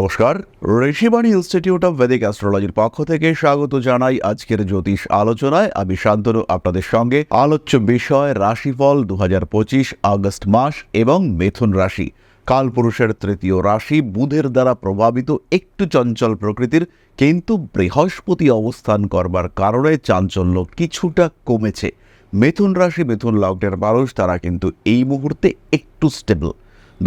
নমস্কার, Rishibani institute of Vedic অ্যাস্ট্রোলজির পক্ষ থেকে স্বাগত জানাই আজকের জ্যোতিষ আলোচনায়। আমি শান্তনু, আপনাদের সঙ্গে আলোচ্য বিষয় রাশিফল দু হাজার পঁচিশ আগস্ট মাস এবং মিথুন রাশি। কালপুরুষের তৃতীয় রাশি বুধের দ্বারা প্রভাবিত একটু চঞ্চল প্রকৃতির, কিন্তু বৃহস্পতি অবস্থান করবার কারণে চাঞ্চল্য কিছুটা কমেছে। মিথুন রাশি, মিথুন লগ্নের মানুষ, তারা কিন্তু এই মুহূর্তে একটু স্টেবল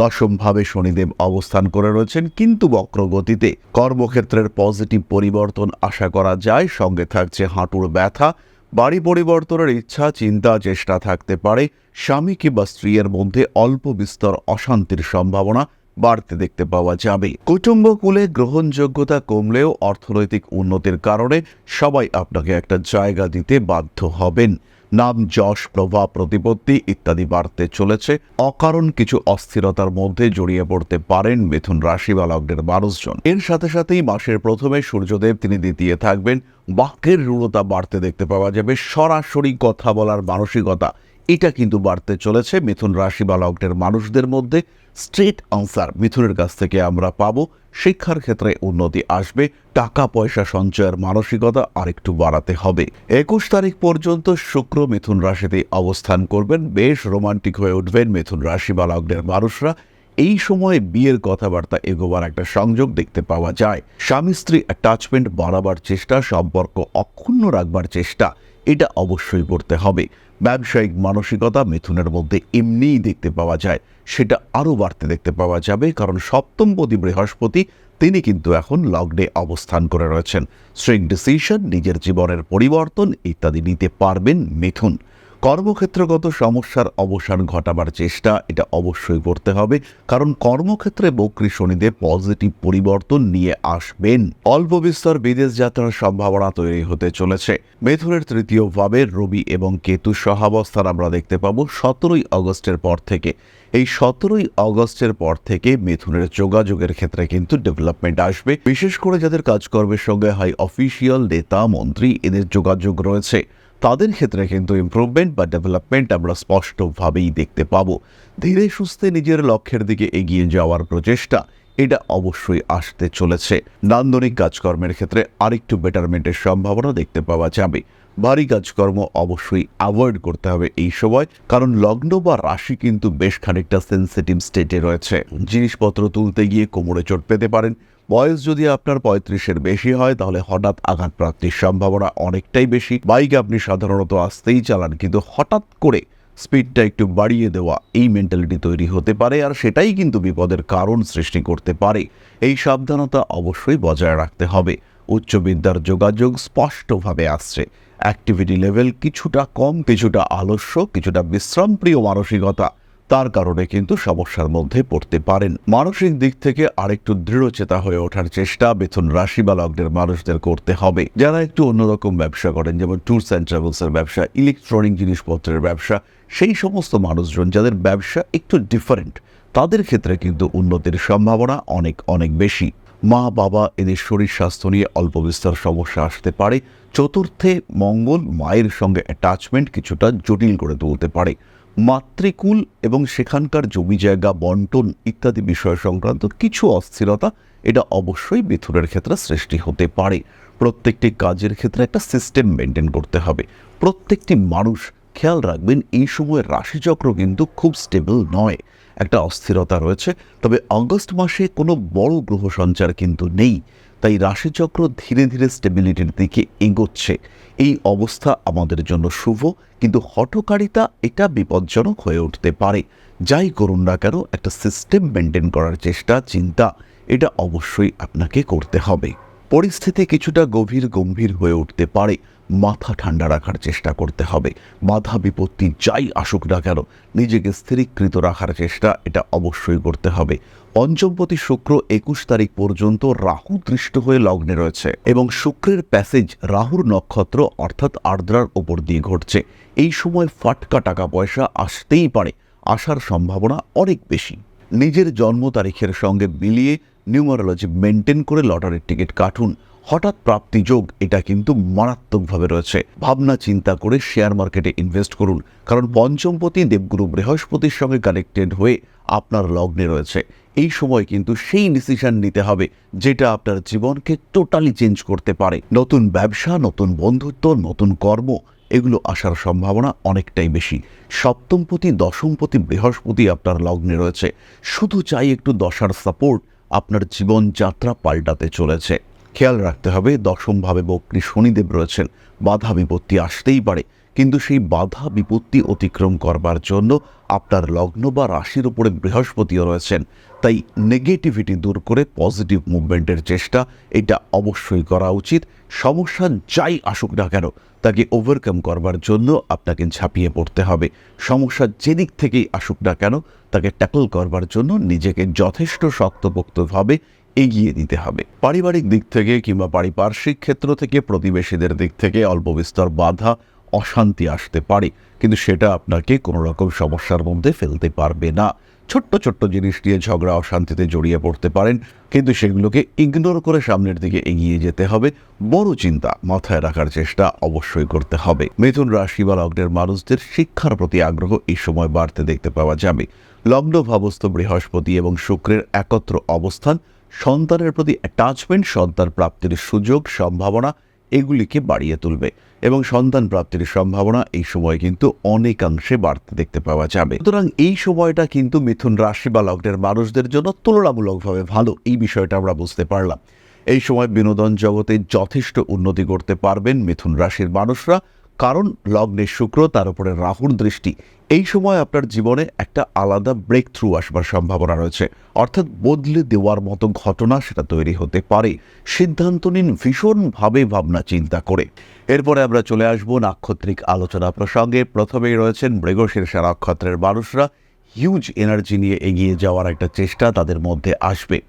দশমভাবে শনিদেব অবস্থান করে রয়েছেন, কিন্তু বক্রগতিতে কর্মক্ষেত্রের পজিটিভ পরিবর্তন আশা করা যায়। সঙ্গে থাকছে হাঁটুর ব্যথা, বাড়ি পরিবর্তনের ইচ্ছা, চিন্তা, চেষ্টা থাকতে পারে। স্বামী কিংবা স্ত্রীর মধ্যে অল্প বিস্তর অশান্তির সম্ভাবনা বাড়তে দেখতে পাওয়া যাবে। কুটুম্বকুলে গ্রহণযোগ্যতা কমলেও অর্থনৈতিক উন্নতির কারণে সবাই আপনাকে একটা জায়গা দিতে বাধ্য হবেন। নাম, যশ প্রভাব প্রতিপত্তি ইত্যাদি বাড়তে চলেছে। অকারণ কিছু অস্থিরতার মধ্যে জড়িয়ে পড়তে পারেন মিথুন রাশি বা লগ্নের মানুষজন। এর সাথে সাথেই মাসের প্রথমে সূর্যদেব তিনি দ্বিতীয় থাকবেন। বাক্যের রূঢ়তা বাড়তে দেখতে পাওয়া যাবে। সরাসরি কথা বলার মানসিকতা, এটা কিন্তু বাড়তে চলেছে মিথুন রাশি বা লগ্নের মানুষদের মধ্যে। স্ট্রেট আনসার মিথুনের কাছ থেকে আমরা পাবো। শিক্ষার ক্ষেত্রে উন্নতি আসবে টাকা পয়সা সঞ্চয়ের মানসিকতা আরেকটু বাড়াতে হবে। একুশ তারিখ পর্যন্ত শুক্র মিথুন রাশিতে অবস্থান করবেন। বেশ রোমান্টিক হয়ে উঠবেন মিথুন রাশি বা লগ্নের মানুষরা। এই সময়ে বিয়ের কথাবার্তা এগোবার একটা সংযোগ দেখতে পাওয়া যায়। স্বামী স্ত্রী অ্যাটাচমেন্ট বাড়াবার চেষ্টা, সম্পর্ক অক্ষুণ্ণ রাখবার চেষ্টা, এটা অবশ্যই করতে হবে। ব্যবসায়িক মানসিকতা মিথুনের মধ্যে এমনিই দেখতে পাওয়া যায়। সেটা আরও বাড়তে দেখতে পাওয়া যাবে, কারণ সপ্তমপতি বৃহস্পতি তিনি কিন্তু এখন লগ্নে অবস্থান করে রয়েছেন। স্ট্রিং ডিসিশন নিজের জীবনের পরিবর্তন ইত্যাদি নিতে পারবেন মিথুন। কর্মক্ষেত্রগত সমস্যার অবসান ঘটাবার চেষ্টা, এটা অবশ্যই করতে হবে। কারণ কর্মক্ষেত্রে বক্রী শনিদেব পজিটিভ পরিবর্তন নিয়ে আসবেন। অল্প বিস্তর বিদেশ যাত্রার সম্ভাবনা তৈরি হতে চলেছে। মেথুনের তৃতীয় ভাবে রবি এবং কেতু সহাবস্থান আমরা দেখতে পাবো সতেরোই আগস্টের পর থেকে। এই সতেরোই অগস্টের পর থেকে মিথুনের যোগাযোগের ক্ষেত্রে কিন্তু ডেভেলপমেন্ট আসবে। বিশেষ করে যাদের কাজকর্মের সঙ্গে হাই অফিসিয়াল নেতা, মন্ত্রী, এদের যোগাযোগ রয়েছে। তাদের ক্ষেত্রে কিন্তু ইমপ্রুভমেন্ট বা ডেভেলপমেন্ট আমরা স্পষ্টভাবেই দেখতে পাবো। ধীরে সুস্থে নিজের লক্ষ্যের দিকে এগিয়ে যাওয়ার প্রচেষ্টা এটা অবশ্যই আসতে চলেছে। নান্দনিক কাজকর্মের ক্ষেত্রে আরেকটু বেটারমেন্টের সম্ভাবনা দেখতে পাওয়া যাবে। ভারী কাজকর্ম অবশ্যই অ্যাভয়েড করতে হবে এই সময়, কারণ লগ্ন বা রাশি কিন্তু বেশ খানিকটা সেন্সিটিভ স্টেটে রয়েছে। জিনিসপত্র তুলতে গিয়ে কোমরে চোট পেতে পারেন বয়স যদি আপনার পঁয়ত্রিশের বেশি হয়, তাহলে হঠাৎ আঘাত প্রাপ্তির সম্ভাবনা অনেকটাই বেশি। বাইক আপনি সাধারণত আসতেই চালান, কিন্তু হঠাৎ করে স্পিডটা একটু বাড়িয়ে দেওয়া এই মেন্টালিটি তৈরি হতে পারে, আর সেটাই কিন্তু বিপদের কারণ সৃষ্টি করতে পারে। এই সাবধানতা অবশ্যই বজায় রাখতে হবে। উচ্চ বিদ্যার যোগাযোগ স্পষ্টভাবে আসছে। অ্যাক্টিভিটি লেভেল কিছুটা কম, কিছুটা আলস্য, কিছুটা বিশ্রামপ্রিয় মানসিকতা। তার কারণে কিন্তু সমস্যার মধ্যে পড়তে পারেন। মানসিক দিক থেকে আরেকটু দৃঢ়চেতা হয়ে ওঠার চেষ্টা বেতন রাশি বা লগ্নের মানুষদের করতে হবে। যারা একটু অন্যরকম ব্যবসা করেন, যেমন ট্যুরস অ্যান্ড ট্রাভেলসের ব্যবসা, ইলেকট্রনিক জিনিসপত্রের ব্যবসা, সেই সমস্ত মানুষজন যাদের ব্যবসা একটু ডিফারেন্ট তাদের ক্ষেত্রে কিন্তু উন্নতির সম্ভাবনা অনেক অনেক বেশি। মা, বাবা, এদের শরীর স্বাস্থ্য নিয়ে অল্প বিস্তর সমস্যা আসতে পারে। চতুর্থে মঙ্গল, মায়ের সঙ্গে অ্যাটাচমেন্ট কিছুটা জটিল করে তুলতে পারে। মাতৃকুল এবং সেখানকার জমি জায়গা, বন্টন ইত্যাদি বিষয় সংক্রান্ত কিছু অস্থিরতা এটা অবশ্যই মিথুনের ক্ষেত্রে সৃষ্টি হতে পারে। প্রত্যেকটি কাজের ক্ষেত্রে একটা সিস্টেম মেনটেন করতে হবে। প্রত্যেকটি মানুষ খেয়াল রাখবেন, এই সময় রাশিচক্র কিন্তু খুব স্টেবল নয়। একটা অস্থিরতা রয়েছে, তবে আগস্ট মাসে কোনো বড় গ্রহ সঞ্চার কিন্তু নেই। তাই রাশিচক্র ধীরে ধীরে স্টেবিলিটির দিকে এগোচ্ছে। এই অবস্থা আমাদের জন্য শুভ, কিন্তু হঠকারিতা এটা বিপজ্জনক হয়ে উঠতে পারে। যাই করুন না কেন, একটা সিস্টেম মেনটেন করার চেষ্টা, চিন্তা, এটা অবশ্যই আপনাকে করতে হবে। পরিস্থিতি কিছুটা গভীর গম্ভীর হয়ে উঠতে পারে। মাথা ঠান্ডা রাখার চেষ্টা করতে হবে। বাধা বিপত্তি যাই আসুক না কেন, নিজেকে স্থিরীকৃত রাখার চেষ্টা এটা অবশ্যই করতে হবে। পঞ্চমপতি শুক্র একুশ তারিখ পর্যন্ত রাহু দৃষ্ট হয়ে লগ্নে রয়েছে এবং শুক্রের প্যাসেজ রাহুর নক্ষত্র অর্থাৎ আর্দ্রার ওপর দিয়ে ঘটছে। এই সময় ফাটকা টাকা পয়সা আসতেই পারে, আসার সম্ভাবনা অনেক বেশি। নিজের জন্ম তারিখের সঙ্গে মিলিয়ে নিউমারোলজি মেনটেন করে লটারির টিকিট কাটুন। হঠাৎ প্রাপ্তি যোগ, এটা কিন্তু মারাত্মকভাবে রয়েছে। ভাবনা, চিন্তা করে শেয়ার মার্কেটে ইনভেস্ট করুন। কারণ পঞ্চমপতি দেবগুরু বৃহস্পতির সঙ্গে কানেক্টেড হয়ে আপনার লগ্নে রয়েছে। এই সময় কিন্তু সেই ডিসিশন নিতে হবে, যেটা আপনার জীবনকে টোটালি চেঞ্জ করতে পারে। নতুন ব্যবসা, নতুন বন্ধুত্ব, নতুন কর্ম, এগুলো আসার সম্ভাবনা অনেকটাই বেশি। সপ্তমপতি, দশমপতি, বৃহস্পতি আপনার লগ্নে রয়েছে। শুধু চাই একটু দশার সাপোর্ট আপনার জীবনযাত্রা পাল্টাতে চলেছে। খেয়াল রাখতে হবে, দশমভাবে বক্রী শনিদেব রয়েছেন। বাধা বিপত্তি আসতেই পারে, কিন্তু সেই বাধা বিপত্তি অতিক্রম করবার জন্য আপনার লগ্ন বা রাশির উপরে বৃহস্পতিও রয়েছেন। তাই নেগেটিভিটি দূর করে পজিটিভ মুভমেন্টের চেষ্টা, এটা অবশ্যই করা উচিত। সমস্যা যাই আসুক না কেন, তাকে ওভারকাম করবার জন্য আপনাকে ঝাঁপিয়ে পড়তে হবে। সমস্যা যেদিক থেকেই আসুক না কেন, তাকে ট্যাকল করবার জন্য নিজেকে যথেষ্ট শক্তপোক্তভাবে এগিয়ে দিতে হবে। পারিবারিক দিক থেকে কিংবা পারিপার্শ্বিক ক্ষেত্র থেকে প্রতিবেশীদের দিক থেকে অল্প বিস্তর বাধা, অশান্তি আসতে পারে। কিন্তু সেটা আপনাকে কোনো রকম সমস্যার মধ্যে ফেলতে পারবে না। ছোট্ট ছোট্ট জিনিস নিয়ে ঝগড়া, অশান্তিতে জড়িয়ে পড়তে পারেন, কিন্তু সেগুলোকে ইগনোর করে সামনের দিকে এগিয়ে যেতে হবে। বড় চিন্তা মাথায় রাখার চেষ্টা অবশ্যই করতে হবে। মিথুন রাশি বা লগ্নের মানুষদের শিক্ষার প্রতি আগ্রহ এই সময় বাড়তে দেখতে পাওয়া যাবে। লগ্ন, ভাবস্থ, বৃহস্পতি এবং শুক্রের একত্র অবস্থান সন্তানের প্রতি অ্যাটাচমেন্ট সন্তান প্রাপ্তির সুযোগ, সম্ভাবনা এগুলিকে বাড়িয়ে তুলবে। এবং সন্তান প্রাপ্তির সম্ভাবনা এই সময় কিন্তু অনেকাংশে বাড়তে দেখতে পাওয়া যাবে। সুতরাং এই সময়টা কিন্তু মিথুন রাশি বা লগ্নের মানুষদের জন্য তুলনামূলকভাবে ভালো। এই বিষয়টা আমরা বুঝতে পারলাম। এই সময় বিনোদন জগতে যথেষ্ট উন্নতি করতে পারবেন মিথুন রাশির মানুষরা। কারণ লগ্নের শুক্র, তার উপরে রাহুর দৃষ্টি। এই সময় আপনার জীবনে একটা আলাদা ব্রেক থ্রু আসবার সম্ভাবনা রয়েছে। অর্থাৎ বদলে দেওয়ার মতো ঘটনা সেটা তৈরি হতে পারে। সিদ্ধান্ত নিন ভীষণভাবে ভাবনা চিন্তা করে। এরপরে আমরা চলে আসব নাক্ষত্রিক আলোচনা প্রসঙ্গে। প্রথমেই রয়েছেন মৃগশীর্ষা নক্ষত্রের মানুষরা। হিউজ এনার্জি নিয়ে এগিয়ে যাওয়ার একটা চেষ্টা তাদের মধ্যে আসবে।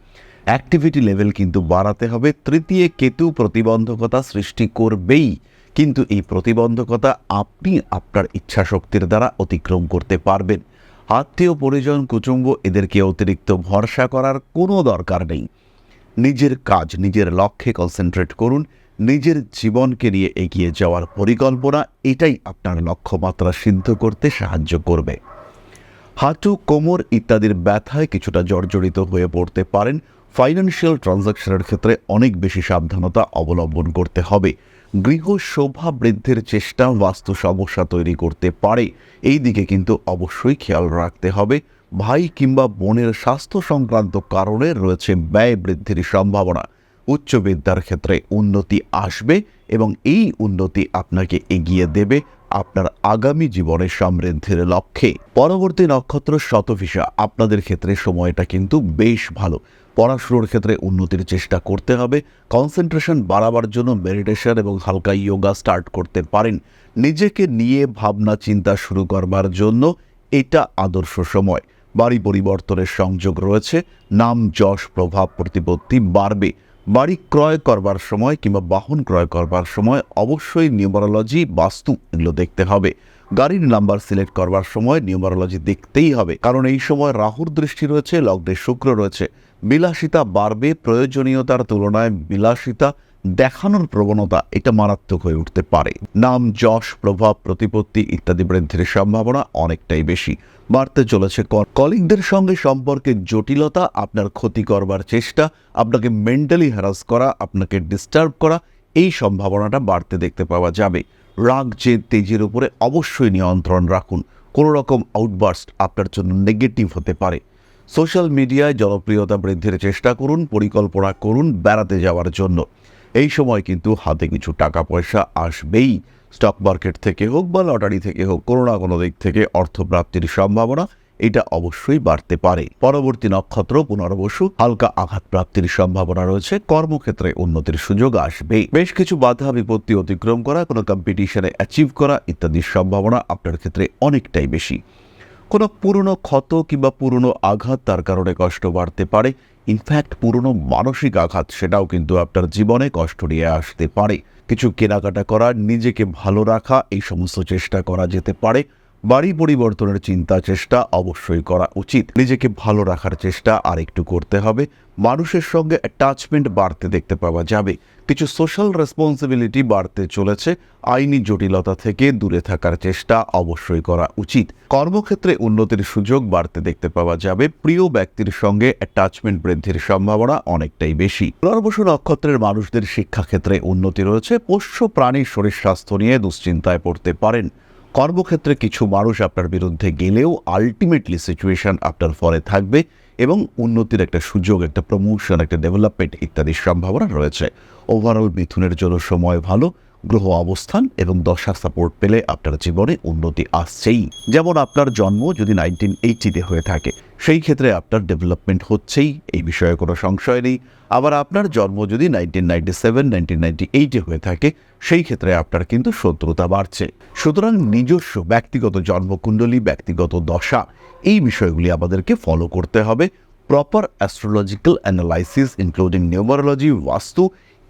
অ্যাক্টিভিটি লেভেল কিন্তু বাড়াতে হবে। তৃতীয় কেতু প্রতিবন্ধকতা সৃষ্টি করবেই। কিন্তু এই প্রতিবন্ধকতা আপনি আপনার ইচ্ছাশক্তির দ্বারা অতিক্রম করতে পারবেন। আত্মীয়, পরিজন, কুটুম্ব, এদেরকে অতিরিক্ত ভরসা করার কোনো দরকার নেই। নিজের কাজ, নিজের লক্ষ্যে কনসেন্ট্রেট করুন, নিজের জীবনকে নিয়ে এগিয়ে যাওয়ার পরিকল্পনা, এটাই আপনার লক্ষ্যমাত্রা সিদ্ধ করতে সাহায্য করবে। হাঁটু, কোমর ইত্যাদির ব্যথায় কিছুটা জর্জরিত হয়ে পড়তে পারেন। ফাইন্যান্সিয়াল ট্রানজাকশনের ক্ষেত্রে অনেক বেশি সাবধানতা অবলম্বন করতে হবে। গৃহ শোভা বৃদ্ধির চেষ্টা বাস্তু সমস্যা তৈরি করতে পারে। এই দিকে কিন্তু অবশ্যই খেয়াল রাখতে হবে। ভাই কিংবা বোনের স্বাস্থ্য সংক্রান্ত কারণে রয়েছে ব্যয় বৃদ্ধির সম্ভাবনা। উচ্চ বিদ্যার ক্ষেত্রে উন্নতি আসবে এবং এই উন্নতি আপনাকে এগিয়ে দেবে আপনার আগামী জীবনের সমৃদ্ধির লক্ষ্যে। পরবর্তী নক্ষত্র শতভিসা। আপনাদের ক্ষেত্রে সময়টা কিন্তু বেশ ভালো। পড়াশুনোর ক্ষেত্রে উন্নতির চেষ্টা করতে হবে। কনসেন্ট্রেশন বাড়াবার জন্য মেডিটেশন এবং হালকা ইয়োগা স্টার্ট করতে পারেন। নিজেকে নিয়ে ভাবনা চিন্তা শুরু করবার জন্য এটা আদর্শ সময়। বাড়ি পরিবর্তনের সংযোগ রয়েছে। নাম, যশ, প্রভাব, প্রতিপত্তি বাড়বে। বাড়ি ক্রয় করবার সময় কিংবা বাহন ক্রয় করবার সময় অবশ্যই নিউমারোলজি, বাস্তু এগুলো দেখতে হবে। গাড়ির নাম্বার সিলেক্ট করবার সময় নিউমারোলজি দেখতেই হবে। কারণ এই সময় রাহুর দৃষ্টি রয়েছে, লগ্নে শুক্র রয়েছে। বিলাসিতা বাড়বে, প্রয়োজনীয়তার তুলনায় বিলাসিতা দেখানোর প্রবণতা এটা মারাত্মক হয়ে উঠতে পারে। নাম, যশ, প্রভাব, প্রতিপত্তি ইত্যাদি বৃদ্ধির সম্ভাবনা অনেকটাই বেশি। বাড়তে চলেছে কলিগদের সঙ্গে সম্পর্কের জটিলতা, আপনার ক্ষতি করবার চেষ্টা, আপনাকে মেন্টালি হ্যারাস করা, আপনাকে ডিস্টার্ব করা, এই সম্ভাবনাটা বাড়তে দেখতে পাওয়া যাবে। রাগ, জেদ, তেজের উপরে অবশ্যই নিয়ন্ত্রণ রাখুন। কোনো রকম আউটবার্স্ট আপনার জন্য নেগেটিভ হতে পারে। সোশ্যাল মিডিয়ায় জনপ্রিয়তা বৃদ্ধির চেষ্টা করুন, পরিকল্পনা করুন বেড়াতে যাওয়ার জন্য। এই সময় কিন্তু হাতে কিছু টাকা পয়সা আসবেই। স্টক মার্কেট থেকে হোক বা লটারি থেকে হোক, কোনো না কোনো দিক থেকে অর্থপ্রাপ্তির সম্ভাবনা এটা অবশ্যই বাড়তে পারে। পরবর্তী নক্ষত্র, পুনর্বসু, হালকা আঘাত প্রাপ্তির সম্ভাবনা রয়েছে, কর্মক্ষেত্রে উন্নতির সুযোগ আসবে বেশ কিছু বাধা বিপত্তি অতিক্রম করা, কোনো কম্পিটিশনে অ্যাচিভ করা ইত্যাদির সম্ভাবনা আপনার ক্ষেত্রে অনেকটাই বেশি। কোনো পুরনো ক্ষত কিংবা পুরনো আঘাত তার কারণে কষ্ট বাড়তে পারে। ইনফ্যাক্ট পুরনো মানসিক আঘাত সেটাও কিন্তু আপনার জীবনে কষ্ট নিয়ে আসতে পারে। কিছু কেনাকাটা করা, নিজেকে ভালো রাখা, এই সমস্ত চেষ্টা করা যেতে পারে। বাড়ি পরিবর্তনের চিন্তা, চেষ্টা অবশ্যই করা উচিত। নিজেকে ভালো রাখার চেষ্টা আর একটু করতে হবে। মানুষের সঙ্গে অ্যাটাচমেন্ট বাড়তে দেখতে পাওয়া যাবে। কিছু সোশ্যাল রেসপন্সিবিলিটি বাড়তে চলেছে। আইনি জটিলতা থেকে দূরে থাকার চেষ্টা অবশ্যই করা উচিত। কর্মক্ষেত্রে উন্নতির সুযোগ বাড়তে দেখতে পাওয়া যাবে। প্রিয় ব্যক্তির সঙ্গে অ্যাটাচমেন্ট বৃদ্ধির সম্ভাবনা অনেকটাই বেশি। পুনর্বসু নক্ষত্রের মানুষদের শিক্ষাক্ষেত্রে উন্নতি রয়েছে। পোষ্য প্রাণীর শরীর স্বাস্থ্য নিয়ে দুশ্চিন্তায় পড়তে পারেন। কর্মক্ষেত্রে কিছু মানুষ আপনার বিরুদ্ধে গেলেও আলটিমেটলি সিচুয়েশন আপনার ফলে থাকবে এবং উন্নতির একটা সুযোগ, একটা প্রমোশন একটা ডেভেলপমেন্ট ইত্যাদির সম্ভাবনা রয়েছে। ওভারঅল মিথুনের জন্য সময় ভালো, গ্রহ অবস্থান এবং দশা সাপোর্ট পেলে আপনার জীবনে উন্নতি আসছেই। যেমন আপনার জন্ম যদি নাইনটিন এইটিতে হয়ে থাকে। সেই ক্ষেত্রে আপনার ডেভেলপমেন্ট হচ্ছেই, এই বিষয়ে কোনো সংশয় নেই। আবার আপনার জন্ম যদি nineteen ninety seven nineteen ninety এইটে হয়ে থাকে, সেই ক্ষেত্রে আপনার কিন্তু শত্রুতা বাড়ছে। সুতরাং নিজস্ব ব্যক্তিগত জন্মকুণ্ডলী, ব্যক্তিগত দশা, এই বিষয়গুলি আমাদেরকে ফলো করতে হবে। Proper astrological analysis including numerology vastu,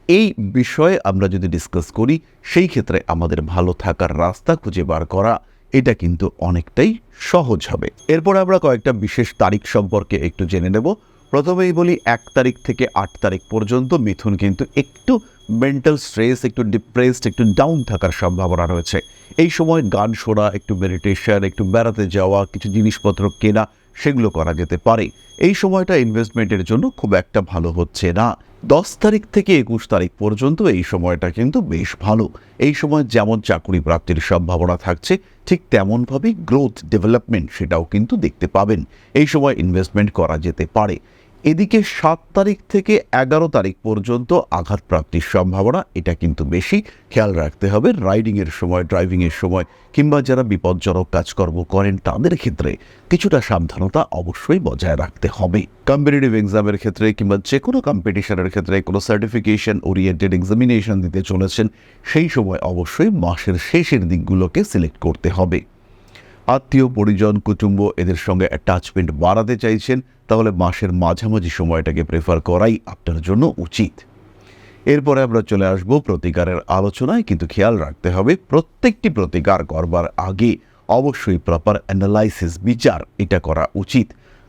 এই বিষয়ে আমরা যদি ডিসকাস করি, সেই ক্ষেত্রে আমাদের ভালো থাকার রাস্তা খুঁজে বার করা এটা কিন্তু অনেকটাই সহজ হবে। এরপর আমরা কয়েকটা বিশেষ তারিখ সম্পর্কে একটু জেনে নেব। প্রথমেই বলি, এক তারিখ থেকে আট তারিখ পর্যন্ত মিথুন কিন্তু একটু মেন্টাল স্ট্রেস একটু ডিপ্রেসড একটু ডাউন থাকার সম্ভাবনা রয়েছে। এই সময় গান শোনা, একটু মেডিটেশন একটু বেড়াতে যাওয়া, কিছু জিনিসপত্র কেনা, সেগুলো করা যেতে পারে। এই সময়টা ইনভেস্টমেন্টের জন্য খুব একটা ভালো হচ্ছে না। দশ তারিখ থেকে একুশ তারিখ পর্যন্ত এই সময়টা কিন্তু বেশ ভালো। এই সময় যেমন চাকরি প্রাপ্তির সম্ভাবনা থাকছে, ঠিক তেমনভাবেই গ্রোথ ডেভেলপমেন্ট সেটাও কিন্তু দেখতে পাবেন। এই সময় ইনভেস্টমেন্ট করা যেতে পারে। এদিকে সাত তারিখ থেকে এগারো তারিখ পর্যন্ত আঘাত প্রাপ্তির সম্ভাবনা, এটা কিন্তু বেশি। খেয়াল রাখতে হবে রাইডিংয়ের সময় ড্রাইভিংয়ের সময়, কিংবা যারা বিপজ্জনক কাজকর্ম করেন, তাদের ক্ষেত্রে কিছুটা সাবধানতা অবশ্যই বজায় রাখতে হবে। কম্পিটিটিভ এক্সামের ক্ষেত্রে কিংবা যে কোনো কম্পিটিশনের ক্ষেত্রে, কোনো সার্টিফিকেশন ওরিয়েন্টেড এক্সামিনেশন দিতে চলেছেন, সেই সময় অবশ্যই মাসের শেষের দিকগুলোকে সিলেক্ট করতে হবে। আত্মীয় পরিজন, কুটুম্ব এদের সঙ্গে অ্যাটাচমেন্ট বাড়াতে চাইছেন, তাহলে মাসের মাঝামাঝি সময়টাকে প্রেফার করাই আপনার জন্য উচিত। এরপরে আমরা চলে আসব প্রতিকারের আলোচনায়, কিন্তু খেয়াল রাখতে হবে প্রত্যেকটি প্রতিকার করবার আগে অবশ্যই প্রপার অ্যানালাইসিস বিচার এটা করা উচিত।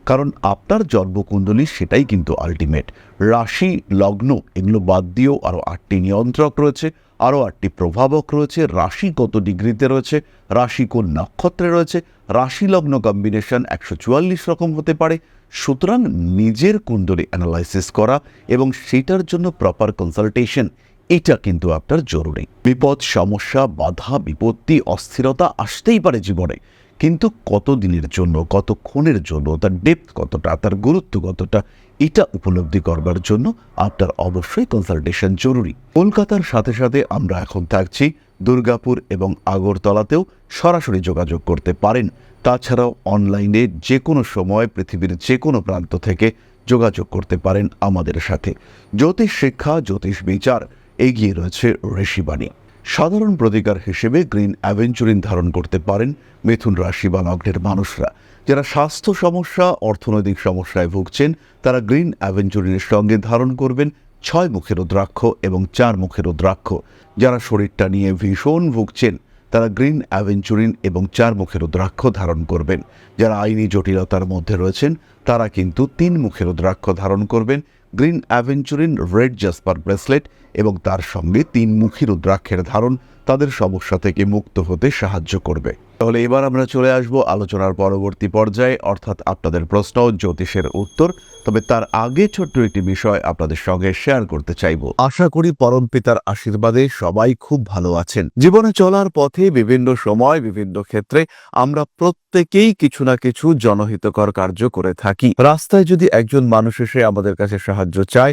কারণ আপনার জন্মকুণ্ডলী সেটাই কিন্তু আলটিমেট রাশি, লগ্ন, এগুলো বাদ দিয়েও আরও আটটি নিয়ন্ত্রক রয়েছে, আরও আটটি প্রভাবক রয়েছে, রাশি কত ডিগ্রিতে রয়েছে, রাশি কোন নক্ষত্রে রয়েছে, রাশি লগ্ন কম্বিনেশন একশো চুয়াল্লিশ রকম হতে পারে, সুতরাং নিজের কুণ্ডলী অ্যানালাইসিস করা এবং সেটার জন্য প্রপার কনসালটেশন এটা কিন্তু আপনার জরুরি। বিপদ, সমস্যা, বাধা, বিপত্তি, অস্থিরতা আসতেই পারে জীবনে। কিন্তু কত দিনের জন্য কতক্ষণের জন্য, তার ডেপথ কতটা, তার গুরুত্ব কতটা, এটা উপলব্ধি করবার জন্য আপনার অবশ্যই কনসালটেশন জরুরি। কলকাতার সাথে সাথে আমরা এখন থাকছি দুর্গাপুর এবং আগরতলাতেও সরাসরি যোগাযোগ করতে পারেন। তাছাড়াও অনলাইনে যে কোনো সময় পৃথিবীর যে কোনো প্রান্ত থেকে যোগাযোগ করতে পারেন আমাদের সাথে। জ্যোতিষ শিক্ষা, জ্যোতিষ বিচার, এগিয়ে রয়েছে ঋষিবাণী। সাধারণ প্রতিকার হিসেবে গ্রিন অ্যাভেঞ্চুরিন ধারণ করতে পারেন মিথুন রাশি বা লগ্নের মানুষরা। যারা স্বাস্থ্য সমস্যা, অর্থনৈতিক সমস্যায় ভুগছেন, তারা গ্রিন অ্যাভেঞ্চুরিনের সঙ্গে ধারণ করবেন ছয় মুখের রুদ্রাক্ষ এবং চার মুখের রুদ্রাক্ষ যারা শরীরটা নিয়ে ভীষণ ভুগছেন, তারা গ্রিন অ্যাভেঞ্চুরিন এবং চার মুখের রুদ্রাক্ষ ধারণ করবেন। যারা আইনি জটিলতার মধ্যে রয়েছেন, তারা কিন্তু তিন মুখের রুদ্রাক্ষ ধারণ করবেন। Green aventurine red jasper bracelet এবং তার সঙ্গে তিন মুখী রুদ্রাক্ষের ধারণ তাদের সমস্যা থেকে মুক্ত হতে সাহায্য করবে। তাহলে এবার আমরা চলে আসব আলোচনার পরবর্তী পর্যায়ে, অর্থাৎ আপনাদের প্রশ্ন জ্যোতিষের উত্তর। তবে তার আগে ছোট্ট একটি বিষয় আপনাদের সঙ্গে শেয়ার করতে চাইব। আশা করি পরম পিতার আশীর্বাদে সবাই খুব ভালো আছেন। জীবনে চলার পথে বিভিন্ন সময়, বিভিন্ন ক্ষেত্রে আমরা প্রত্যেকেই কিছু না কিছু জনহিতকর কার্য করে থাকি। রাস্তায় যদি একজন মানুষ এসে আমাদের কাছে সাহায্য চায়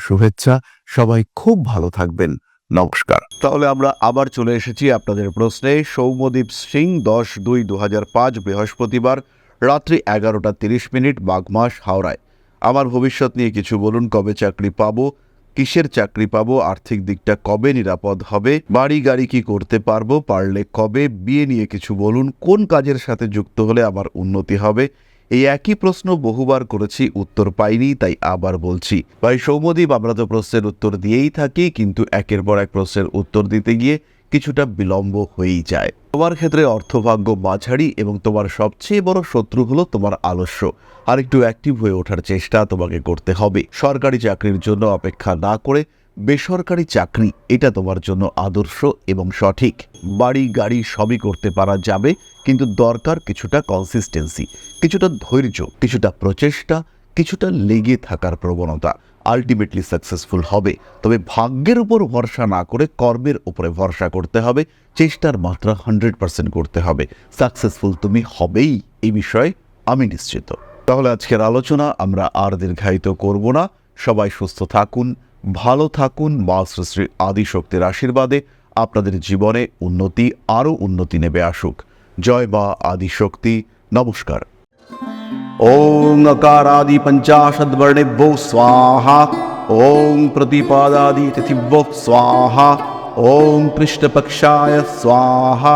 শুভেচ্ছা। সবাই খুব ভালো থাকবেন। নমস্কার। তাহলে আমরা আবার চলে এসেছি আপনাদের প্রশ্নে। সৌম্যদীপ সিং, দশ দুই দু বৃহস্পতিবার, রাত্রি এগারোটা তিরিশ মিনিট, বাগমাস, হাওড়ায়। আমার ভবিষ্যৎ নিয়ে কিছু বলুন, কবে চাকরি পাবো, কিসের চাকরি পাবো, আর্থিক দিকটা কবে নিরাপদ হবে, বাড়ি গাড়ি কি করতে পারব, পারলে কবে, বিয়ে নিয়ে কিছু বলুন, কোন কাজের সাথে যুক্ত হলে আমার উন্নতি হবে এই একই প্রশ্ন বহুবার করেছি, উত্তর পাইনি, তাই আবার বলছি। ভাই সৌমদীপ আমরা তো প্রশ্নের উত্তর দিয়েই থাকি, কিন্তু একের পর এক প্রশ্নের উত্তর দিতে গিয়ে কিছুটা বিলম্ব হয়েই যায়। তোমার ক্ষেত্রে অর্থভাগ্য মাঝারি এবং তোমার সবচেয়ে বড় শত্রু হলো তোমার আলস্য। আর একটু অ্যাক্টিভ হয়ে ওঠার চেষ্টা তোমাকে করতে হবে। সরকারি চাকরির জন্য অপেক্ষা না করে বেসরকারি চাকরি, এটা তোমার জন্য আদর্শ এবং সঠিক। বাড়ি, গাড়ি সবই করতে পারা যাবে, কিন্তু দরকার কিছুটা কনসিস্টেন্সি কিছুটা ধৈর্য, কিছুটা প্রচেষ্টা, কিছুটা লেগে থাকার প্রবণতা। আলটিমেটলি সাকসেসফুল হবে, তবে ভাগ্যের উপর ভরসা না করে কর্মের উপরে ভরসা করতে হবে, চেষ্টার মাত্রা হান্ড্রেড পার্সেন্ট করতে হবে। সাকসেসফুল তুমি হবেই, এই বিষয়ে আমি নিশ্চিত। তাহলে আজকের আলোচনা আমরা আর দীর্ঘায়িত করব না। সবাই সুস্থ থাকুন ভালো থাকুন মা শ্রী শ্রী আদিশক্তির আশীর্বাদে আপনাদের জীবনে উন্নতি আরও উন্নতি নেবে আসুক জয় মা আদিশক্তি নমস্কার ওং अकारादि पञ्चाशद्वर्णेभ्यो स्वाहा ॐ प्रतिपादादि तिथिभ्यो स्वाहा ॐ पृष्ठपक्षाय स्वाहा